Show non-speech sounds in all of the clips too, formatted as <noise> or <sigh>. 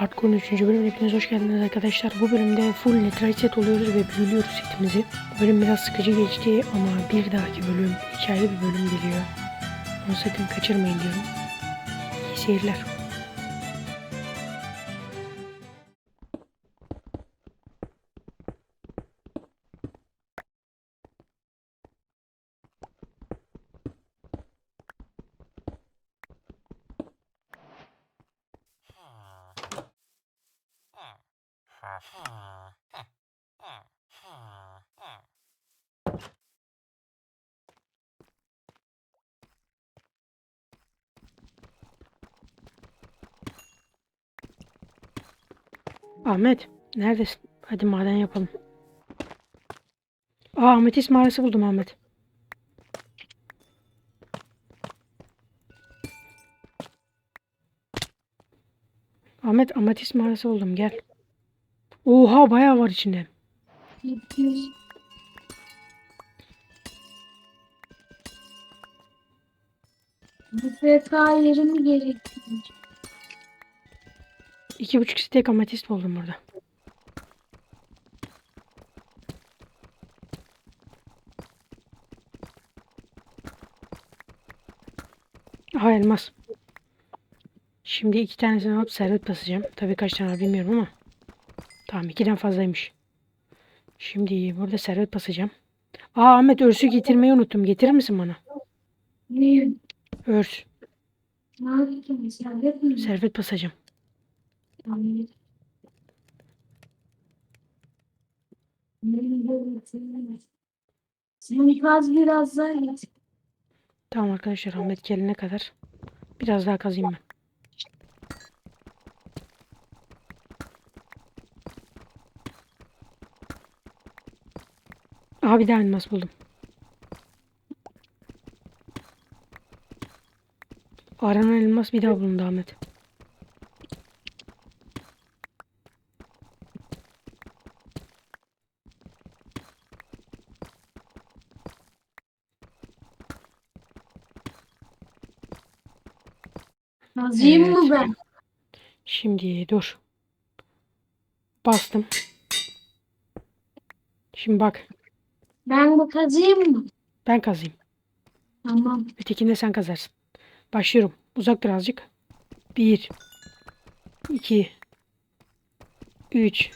Hardcore'un 3. bölümüne hepiniz hoş geldiniz arkadaşlar. Bu bölümde full set oluyoruz ve büyülüyoruz setimizi. Bu bölüm biraz sıkıcı geçti ama bir dahaki bölüm hikayeli bir bölüm geliyor. Onu sakın kaçırmayın diyorum. İyi seyirler. Ahmet neredesin? Hadi maden yapalım. Aa Ametis mağarası buldum Ahmet. Ahmet Ametis mağarası buldum gel. Oha bayağı var içinde. Bu FK yerimi gerekiyor. İki buçuk stek ametist buldum burada. Aha elmas. Şimdi iki tanesini alıp servet basacağım. Tabii kaç tane bilmiyorum ama. Tamam ikiden fazlaymış. Şimdi burada servet basacağım. Aa Ahmet örsü getirmeyi unuttum. Getirir misin bana? Ne? Örs. Servet basacağım. Tamam. Sen kaz biraz daha. Tamam arkadaşlar Ahmet gelene kadar biraz daha kazayım ben. Aha bir daha elmas buldum. Aranan elmas bir daha bulundu Ahmet. Kazayım Evet. mı ben? Şimdi dur. Bastım. Şimdi bak Ben bu kazayım mı? ben kazayım. Tamam. Ötekinde sen kazarsın. Başlıyorum. Uzak azıcık. 1 2 3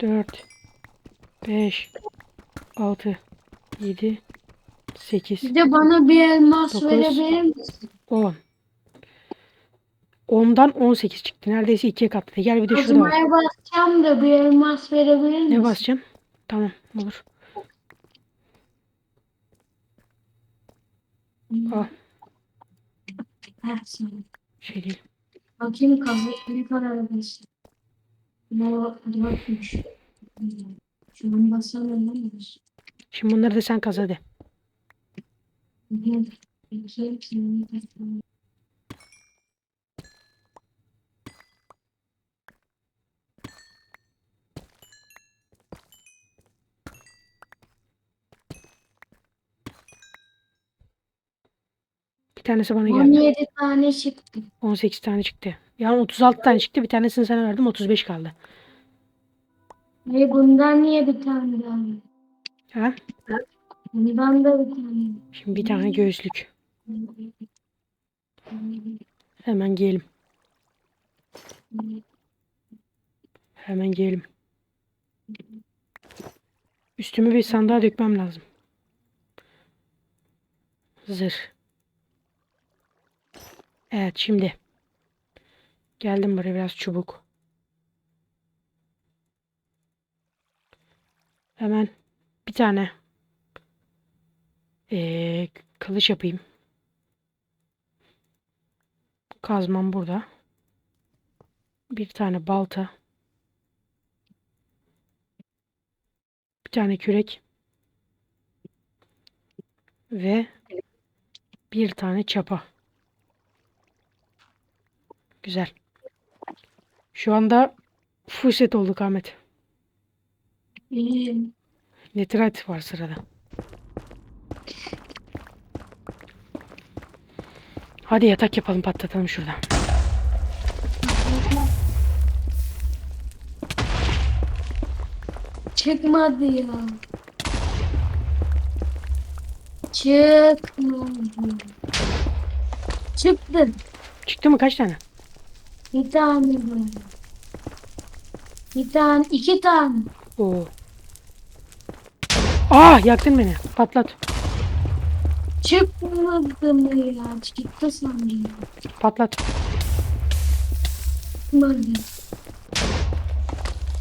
4 5 6 7 8 Bir de bana bir elmas Dokuz. verebilir misin? 10 10'dan 18 çıktı. Neredeyse ikiye katladı. Gel bir de şurada. Kazmaya basacağım da bir elmas verebilir misin? Ne basacağım? Tamam olur. Her sana. Şey değil. Bakayım kazı ne kadar basın. Bu dörtmüş. Şunu basalım ne var? Şimdi bunları da sen kaz hadi. Bir, Bir tanesi bana geldi. 17 tane çıktı. 18 tane çıktı. Yani 36 tane çıktı. Bir tanesini sana verdim. 35 kaldı. Ve bundan niye bir tane daha? Ha? Bundan da bir tane. Şimdi bir tane göğüslük. Hemen giyelim. Hemen giyelim. Üstümü bir sandığa dökmem lazım. Zırh. Evet şimdi. Geldim buraya biraz çubuk. Hemen bir tane eee, kılıç yapayım. Kazmam burada. Bir tane balta. Bir tane kürek. Ve bir tane çapa. Güzel. Şu anda full set olduk Ahmet. İyi. Nitrat var sırada. Hadi yatak yapalım patlatalım şurada. Çıkmadı ya. Çıkmadı. Çıktın. Çıktı mı kaç tane? Bir tane böyle. Bir tane, iki tane. Oo. Ah yaktın beni. Patlat. Çıkmadı mı ya? Çıktı sanırım. Patlat. Çıkmadı.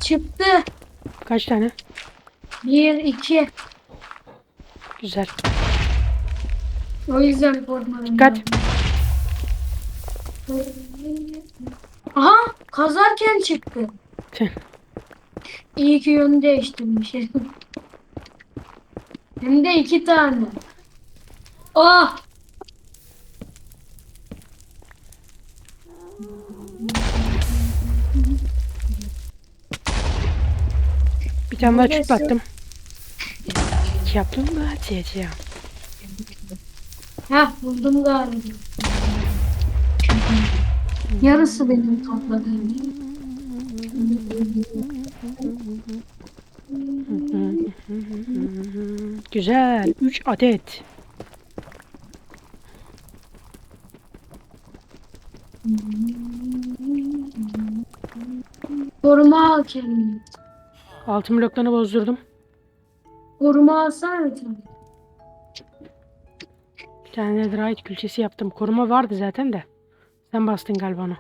Çıktı. Kaç tane? Bir, iki. Güzel. O yüzden korkmadım. Dikkat. Aha kazarken çıktı. Tüh. İyi ki yönü değiştirmiş. <laughs> Hem de iki tane. Oh! Bir tane daha Neresi? çıtlattım. Yaptım mı? Hadi ya. Heh buldum galiba. Yarısı benim topladığım. Güzel. 3 adet. Koruma al kendini. Altın bloklarını bozdurdum. Koruma alsana bir tane. Bir tane de right külçesi yaptım. Koruma vardı zaten de. Sen bastın galiba onu.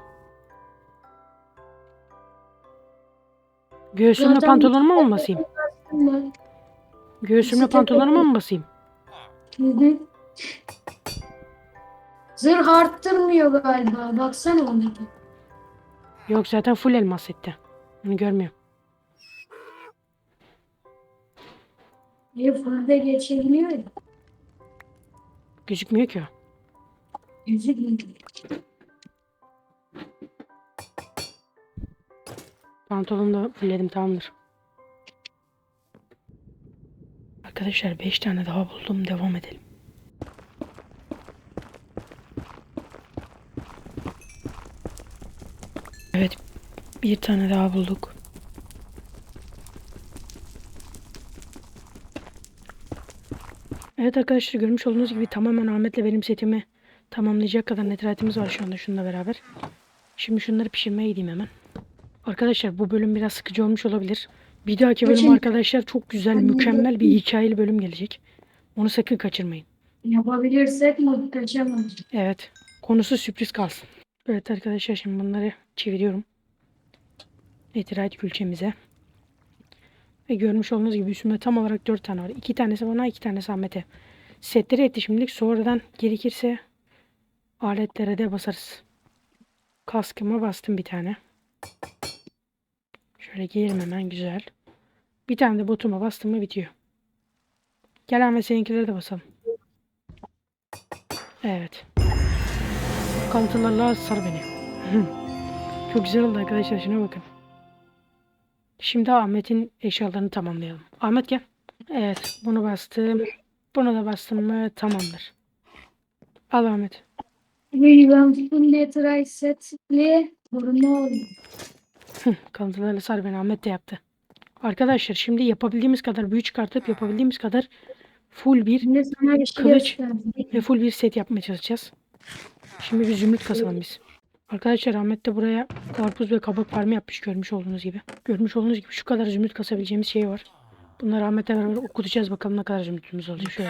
Göğsümle Zaten- pantolonuma mı basayım? Göğsümle Bisiklet pantolonuma mı basayım? Hı hı. Zırh arttırmıyor galiba. Baksana ona. bir. Yok zaten full elmas etti. Onu görmüyorum. Bir fırda geçebiliyor ya. Gözükmüyor ki o. Gözükmüyor. Pantolonu da fullledim tamamdır. Arkadaşlar 5 tane daha buldum. Devam edelim. Evet. Bir tane daha bulduk. Evet arkadaşlar görmüş olduğunuz gibi tamamen Ahmet'le benim setimi tamamlayacak kadar netratimiz var şu anda şununla beraber. Şimdi şunları pişirmeye gideyim hemen. Arkadaşlar bu bölüm biraz sıkıcı olmuş olabilir. Bir dahaki bölüm Kaçın- arkadaşlar çok güzel, mükemmel bir hikayeli bölüm gelecek. Onu sakın kaçırmayın. Yapabilirsek muhteşem olur. Evet. Konusu sürpriz kalsın. Evet arkadaşlar şimdi bunları çeviriyorum. Etirayet külçemize. Ve görmüş olduğunuz gibi üstümde tam olarak 4 tane var. 2 tanesi bana 2 tanesi Ahmet'e. Setleri etti şimdilik. Sonradan gerekirse aletlere de basarız. Kaskıma bastım bir tane. Şöyle giyelim hemen güzel. Bir tane de botuma bastım mı bitiyor. Gel Ahmet seninkileri de basalım. Evet. Kalıntılarla sar beni. <laughs> Çok güzel oldu arkadaşlar şuna bakın. Şimdi Ahmet'in eşyalarını tamamlayalım. Ahmet gel. Evet bunu bastım. Bunu da bastım mı tamamdır. Al Ahmet. Ve full letray setli koruma oldum. Kalıntılarla sar beni Ahmet de yaptı. Arkadaşlar şimdi yapabildiğimiz kadar büyü çıkartıp yapabildiğimiz kadar full bir şey Kılıç. ve full bir set yapmaya çalışacağız. Şimdi bir zümrüt kasalım biz. Arkadaşlar Ahmet de buraya karpuz ve kabak farmı yapmış görmüş olduğunuz gibi. Görmüş olduğunuz gibi şu kadar zümrüt kasabileceğimiz şey var. Bunları Ahmet'le beraber okutacağız bakalım ne kadar zümrütümüz olacak şöyle.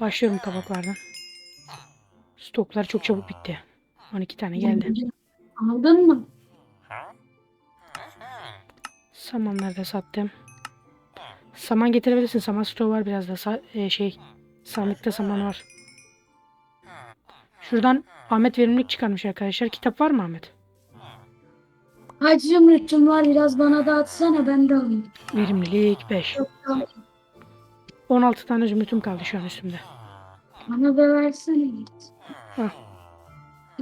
Başlıyorum kabaklardan. Stoklar çok çabuk bitti. 12 tane geldi. Aldın mı? Samanları da sattım. Saman getirebilirsin. Saman stoğu var biraz da. Sa- e, şey sandıkta saman var. Şuradan Ahmet verimlilik çıkarmış arkadaşlar. Kitap var mı Ahmet? Kaç zümrütüm var biraz bana da atsana ben de alayım. Verimlilik 5. Yok, tamam. 16 tane zümrütüm kaldı şu an üstümde. Bana da versene. Al.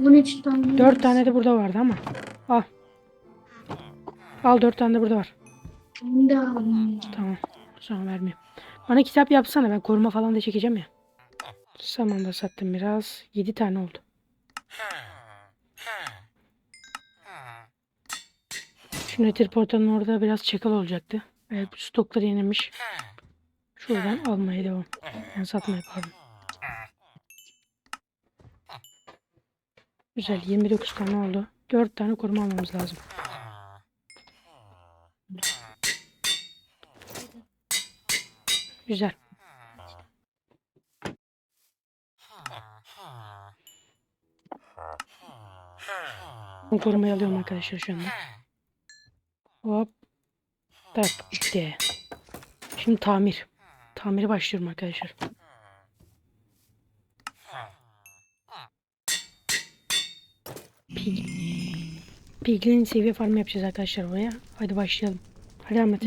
13 tane. 4 tane de burada vardı ama. Al. 4 tane de burada var. Ben de. Tamam. Sonra vermeyeyim. Bana kitap yapsana ben koruma falan da çekeceğim ya. Saman da sattım biraz. 7 tane oldu. Şu netir portalın orada biraz çakal olacaktı. Evet bu stokları yenilmiş. Şuradan almaya devam. Yani satmaya pardon. Güzel 29 tane oldu. 4 tane koruma almamız lazım. Güzel. Korumayı alıyorum arkadaşlar şu anda. Hop. Tak bitti. Şimdi tamir. Tamiri başlıyorum arkadaşlar. Pig. Pig'in seviye farmı yapacağız arkadaşlar oraya. Hadi başlayalım. Hadi Ahmet.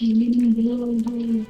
Değil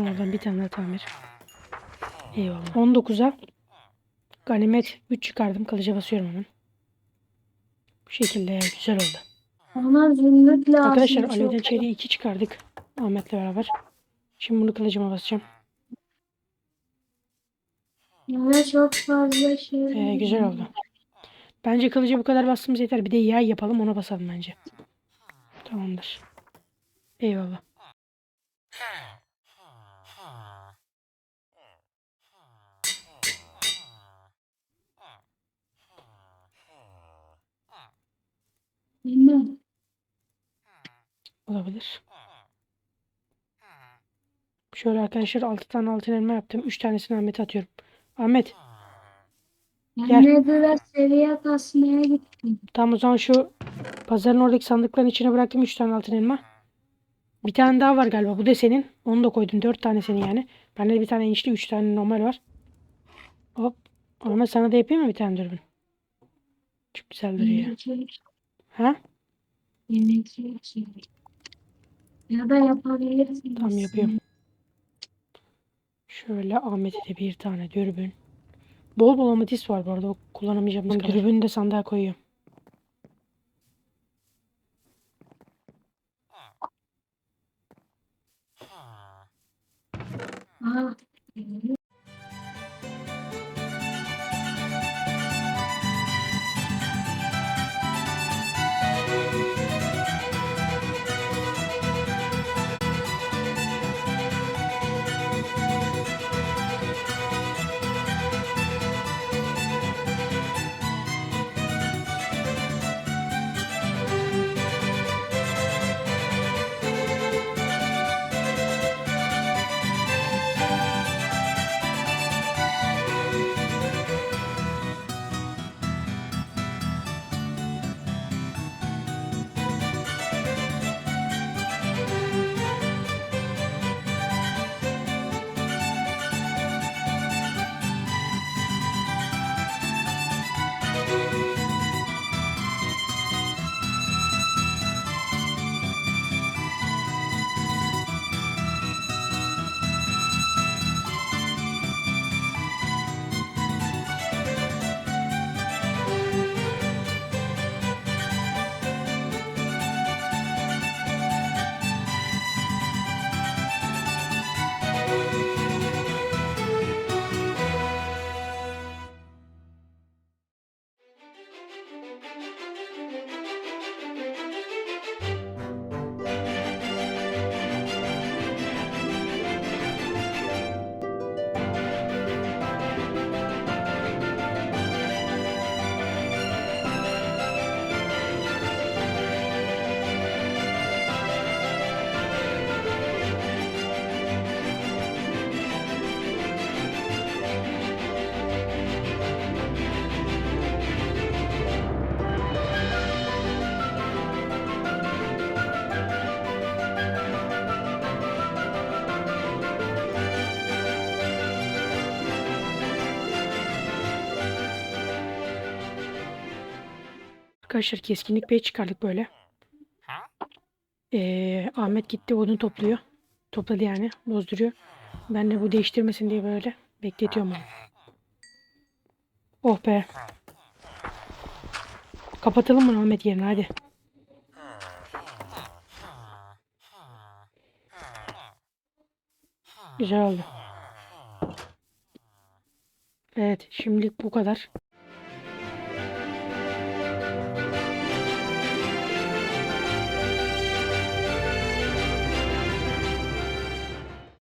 oradan bir tane daha tamir. Eyvallah. 19'a ganimet 3 çıkardım. Kılıca basıyorum hemen. Bu şekilde güzel oldu. Ona zümrüt lazım. Arkadaşlar. Alev'den çeyreği 2 çıkardık. Ahmet'le beraber. Şimdi bunu kılıcıma basacağım. Bana çok fazla şey. Ee, güzel oldu. Bence kılıca bu kadar bastığımız yeter. Bir de yay yapalım ona basalım bence. Tamamdır. Eyvallah. Bilmem. Olabilir. Şöyle arkadaşlar 6 tane altın elma yaptım. 3 tanesini Ahmet'e atıyorum. Ahmet. Ben de biraz seviye kasmaya gittim. tam o zaman şu pazarın oradaki sandıkların içine bıraktım 3 tane altın elma. Bir tane daha var galiba. Bu da senin. Onu da koydum. 4 tane senin yani. Bende de bir tane enişte 3 tane normal var. Hop. Ahmet sana da yapayım mı bir tane dürbün? Çok güzel duruyor. Yemek yok. Ya da yapabilirsiniz. Tamam yapıyorum. Şöyle Ahmet'e de bir tane dürbün. Bol bol ametist var bu arada. O kullanamayacağımız kadar. Dürbünü de sandığa koyuyorum. Aa, Arkadaşlar keskinlik bey çıkardık böyle. Ee, Ahmet gitti odun topluyor. Topladı yani. Bozduruyor. Ben de bu değiştirmesin diye böyle bekletiyorum onu. Oh be. Kapatalım mı Ahmet yerine hadi. Güzel oldu. Evet şimdilik bu kadar.